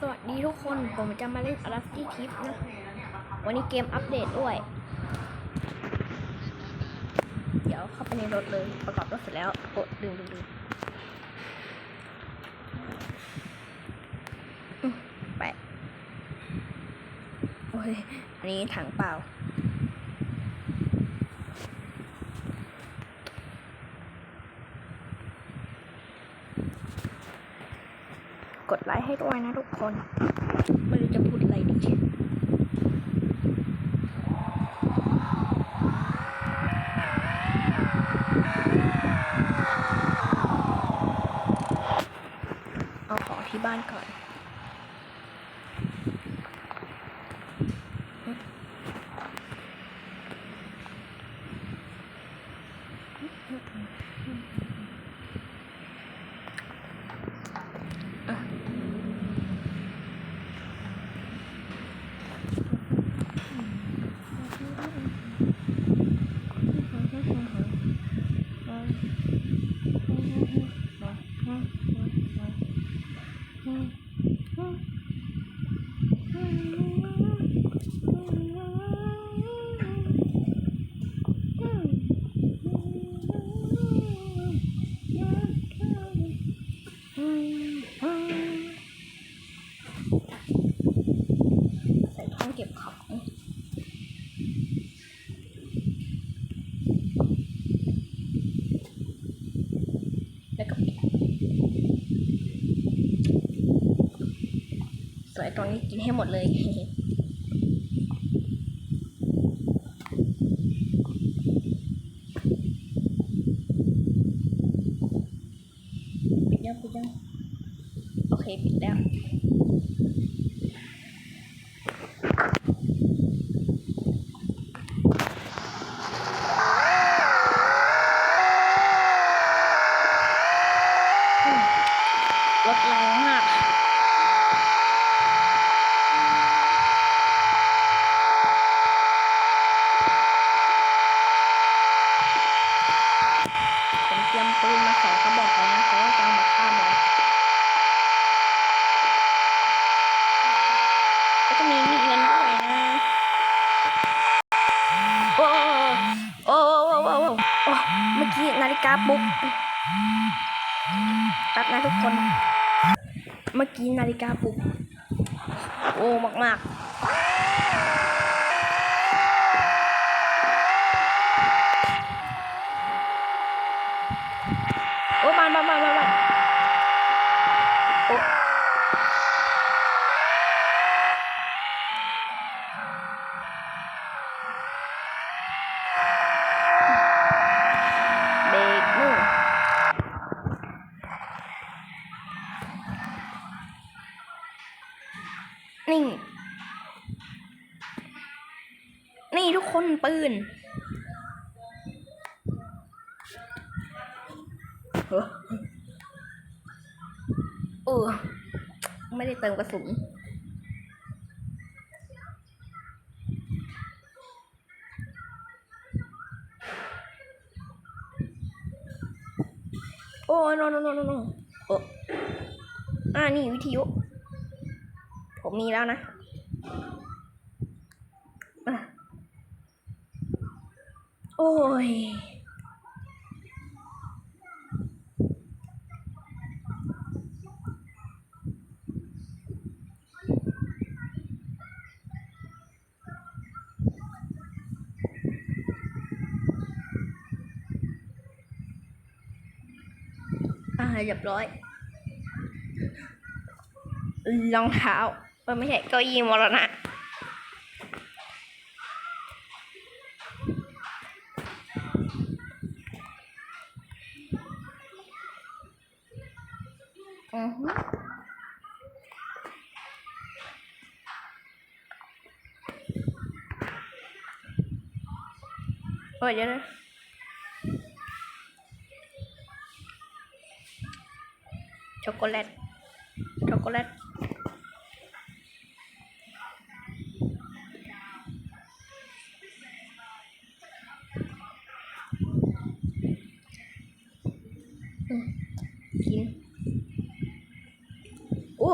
สวัสดีทุกคน ผมจะมาเล่น a l a s t i Trip นะ วันนี้เกมอัปเดตด้วย เดี๋ยวเข้าไปในรถเลย ประกอบรถเสร็จแล้ว กดดึงดึงดึงไป โอ้ย อันนี้ถังเปล่า กดไลค์ให้ด้วยนะทุกคนไม่รู้จะพูดอะไรดีเอาของที่บ้านก่อน ใส่ท้องเก็บของ แล้วก็ปิดสวย ตรงนี้กินให้หมดเลยปิดยังปิดยังโอเค ปิดแล้ว ที่นาฬิกาปลุกแป๊บนะทุกคน เมื่อกี้นาฬิกาปุ๊บโอ้มากมากๆโอ้มามามามา นปืนเออไม่ได้เติมกระสุนโอ้ no no no no no โอ้อ่านี่วิทยุ ผมมีแล้วนะอะโอ้ ย อ่าเรียบร้อย รองเท้าไม่ใช่เก้าอี้มรณะ โอ้ยเดี๋ยวนะช็อกโกแลต ช็อกโกแลตกินโอ้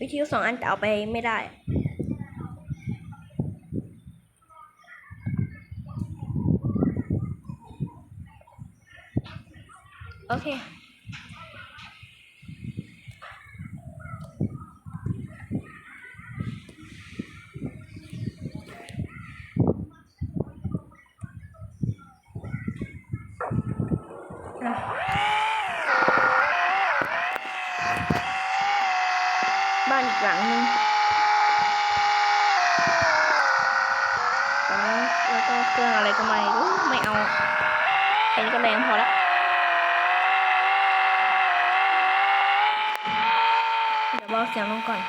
วิทยุสองอันแต่เอาไปไม่ได้ โอเคบ้านอีกหลังหนึงอ๋อแล้วก็เครื่องอะไรก็ไม่รู้ไม่เอาแค่นี้ก็แรงพอละเดี๋ยวเบา เสียงลงก่อน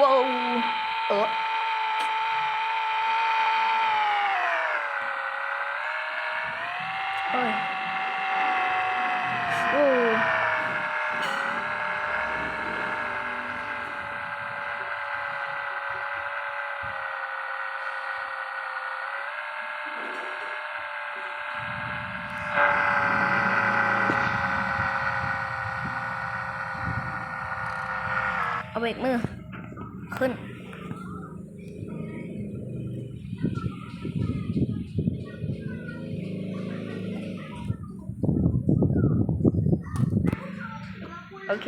ว้าวเออเอ้ย โอ้ เอาเบรกมือ ขึ้น โอเค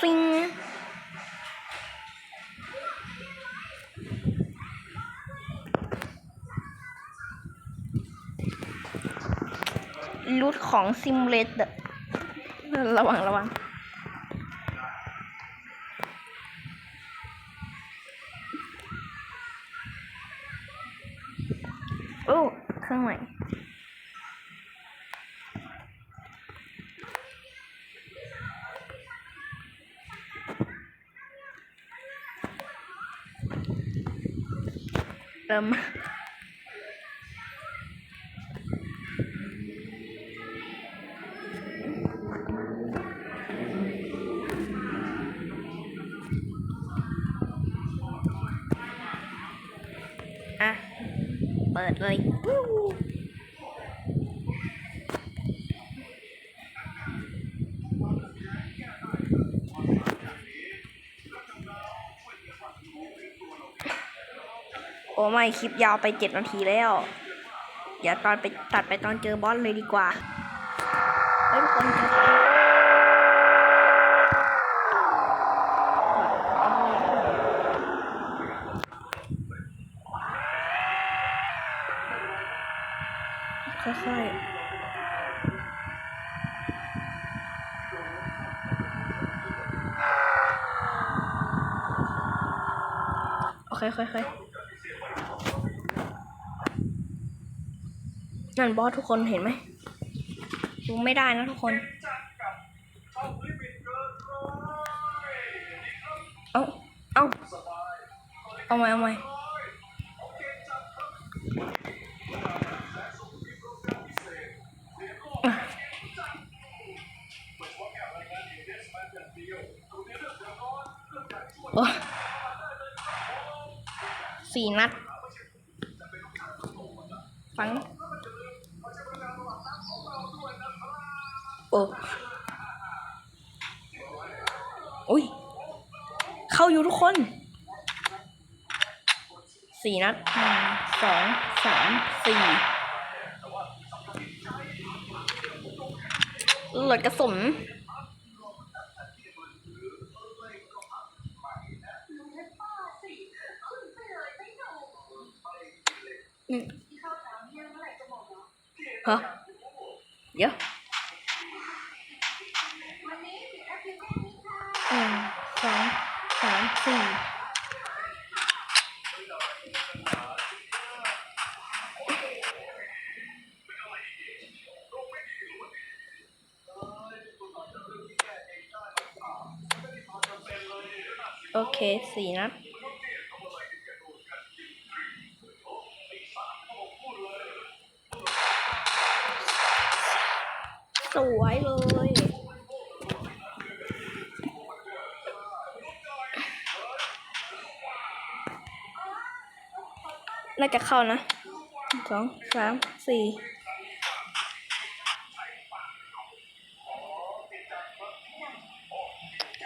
ซิง รูทของซิมเลตระวังระวังโอ้เครื่องใหม่เริ่ม ปิดเลยโอ้ไม่คลิปยาวไปเจ็ดนาทีแล้วอย่าตอนไปตัดไปตอนเจอบอสเลยดีกว่าเฮ้ยทุกคนเจอ ค่อยๆโอเคค่อยๆนั่นบอสทุกคนเห็นไหมดูไม่ได้นะทุกคน เอาเอาเอาใหมเอาใหม สี่นัด ฟัง โอ้อุ้ย เข้าอยู่ทุกคน สี่นัดหนึ่งสอง สาม สี่เหลือกระสุน ฮะเดี๋ยวหนึ่งสองสามสี่โอเคสี่นัดาจะเข้านะสองสามสี่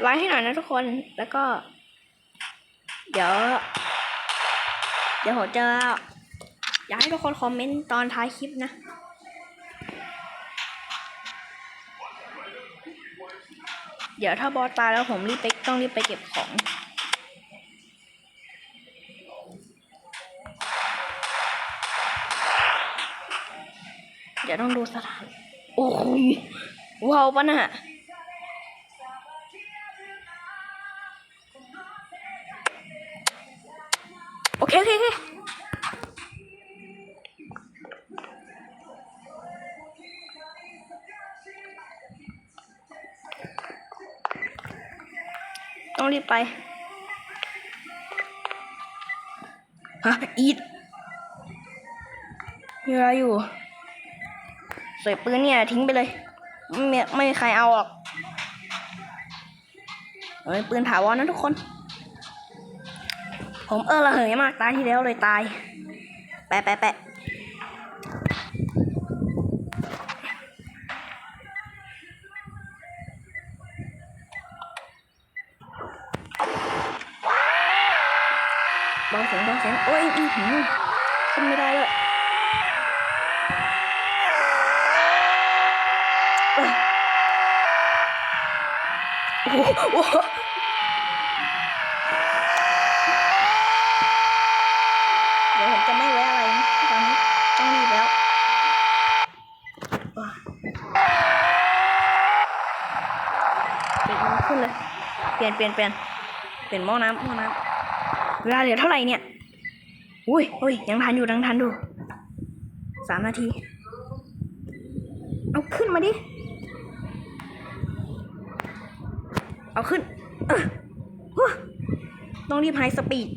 ไลค์ให้หน่อยนะทุกคนแล้วก็ เดี๋ยว เดี๋ยวผมจะอยากให้ทุกคนคอมเมนต์ตอนท้ายคลิปนะเดี๋ยวถ้าบอสตายแล้วผมรีบไปต้องรีบไปเก็บของ เดี๋ยวต้องดูสถาน โอ้ยว้าวปะน่ะโอเคโอเคโอเคต้องรีบไป ฮะ อีดมีเวลาอยู่ ใส่ปืนเนี่ยทิ้งไปเลย ไม่ไม่มีใครเอาหรอกเอ้ยปืนถาวรนะทุกคน ผมเออระเหยมากตายที่แล้วเลยตาย แปะแปะแปะเบาเสียงเบาเสียงโอ้ยอือหือขึ้นไม่ได้เลย เดี๋ยวผมจะไม่แวะอะไรนะตอนนี้ต้องรีบแล้วว้าเปลี่ยนมันขึ้นเลย เปลี่ยนเปลี่ยนเปลี่ยนเปลี่ยนหม้อน้ำหม้อน้ำเวลาเหลือเท่าไหร่เนี่ย อุ้ยอุ้ยยังทันอยู่ยังทันอยู่สามนาที เอาขึ้นมาดิ เอาขึ้นฮึต้องรีบไฮสปีด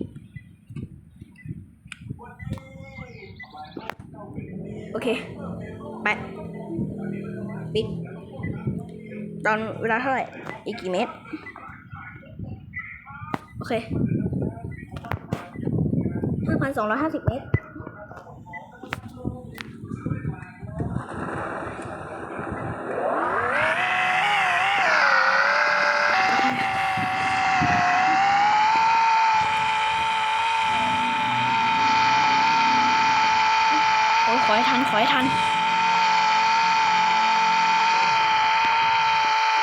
โอเค ไปปิดตอนเวลาเท่าไหร่ อีกกี่เมตร โอเคห้าพันสองร้อยห้าสิบเมตร โอ้ยข อให้ทันขอให้ทั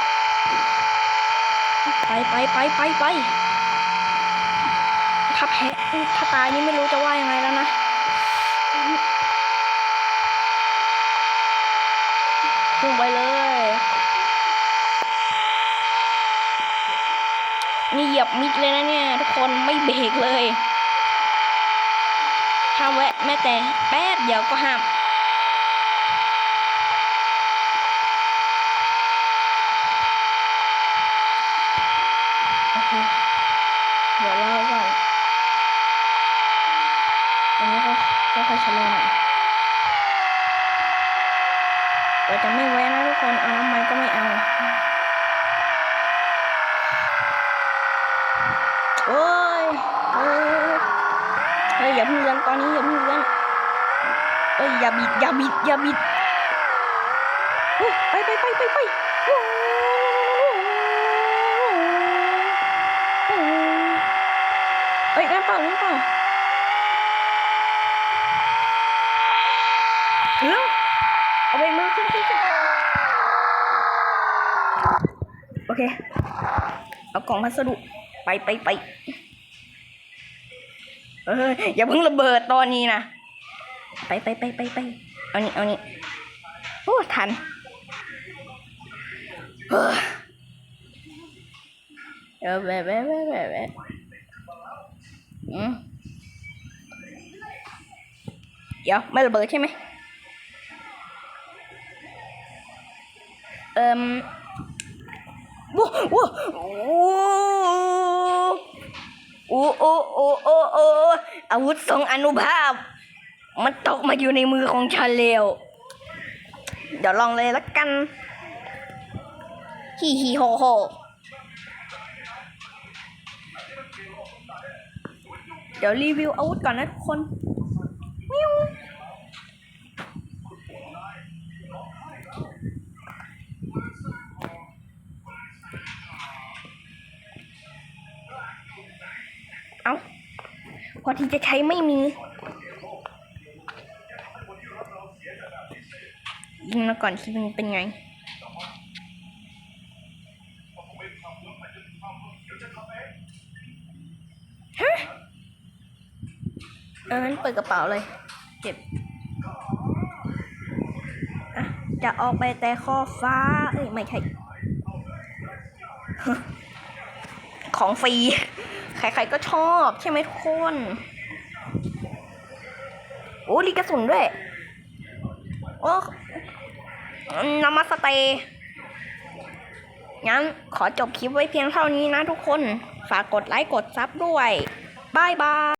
นไปไปไปไปไปถ้าแพ้ถ้าตายนี่ไม่รู้จะว่ายังไงแล้วนะพุ่งไปเลย นี่เหยียบมิดเลยนะเนี่ย ทุกคนไม่เบรกเลย ถ้าแวะแม้แต่แป๊บเดียวก็ห้าม โอเค เดี๋ยวเล่าก่อนต รงนี้ก็ค่อยชะลอหน่อยเราจะไม่แวะนะทุกคน เอาน้ำมันก็ไม่เอา โอ้ยโอ้ยเฮ้ยอย่าเพิ่งเลี้ยงตอนนี้อย่าเพิ่งเลี้ยงเอ้ยอย่าบิดอย่าบิดอย่าบิดไปไปไปไปไปโอ้ยโอ้ยเอ้ยนั่นเปล่านั่นเปล่าเอ้าเอาไปมือขึ้นขึ้นขึ้น โอเค เอากล่องพัสดุ ไปไปไปเอ้ยอย่าเพิ่งระเบิดตอนนี้นะ ไปไปไปไปไปเอานี่เอานี่โอ้ทันเฮ้อเออแวะแวะแวะแวะแวะอืมเดี๋ยวไม่ระเบิดใช่ไหม อ่มโว้โว้โอ้โอ้โอ้โอ้โอ้อาวุธทรงอนุภาพ มันตกมาอยู่ในมือของฉันแล้วเดี๋ยวลองเลยละกันฮีฮีโฮโฮเดี๋ยวรีวิวอาวุธก่อนนะทุกคนมิว ว่าที่จะใช้ไม่มียิงมาก่อนคิดมันเป็นไงฮะเอองั้นเปิดกระเป๋าเลย เก็บอะจะออกไปแต่ข้อฟ้า เอ้ย ไม่ใช่ ของฟรี ใครๆก็ชอบใช่ไหมทุกคน โอ้ลีกระสุนด้วย โอ้นามาสเตย์งั้นขอจบคลิปไว้เพียงเท่านี้นะทุกคน ฝากกดไลค์กดซับด้วยบายบาย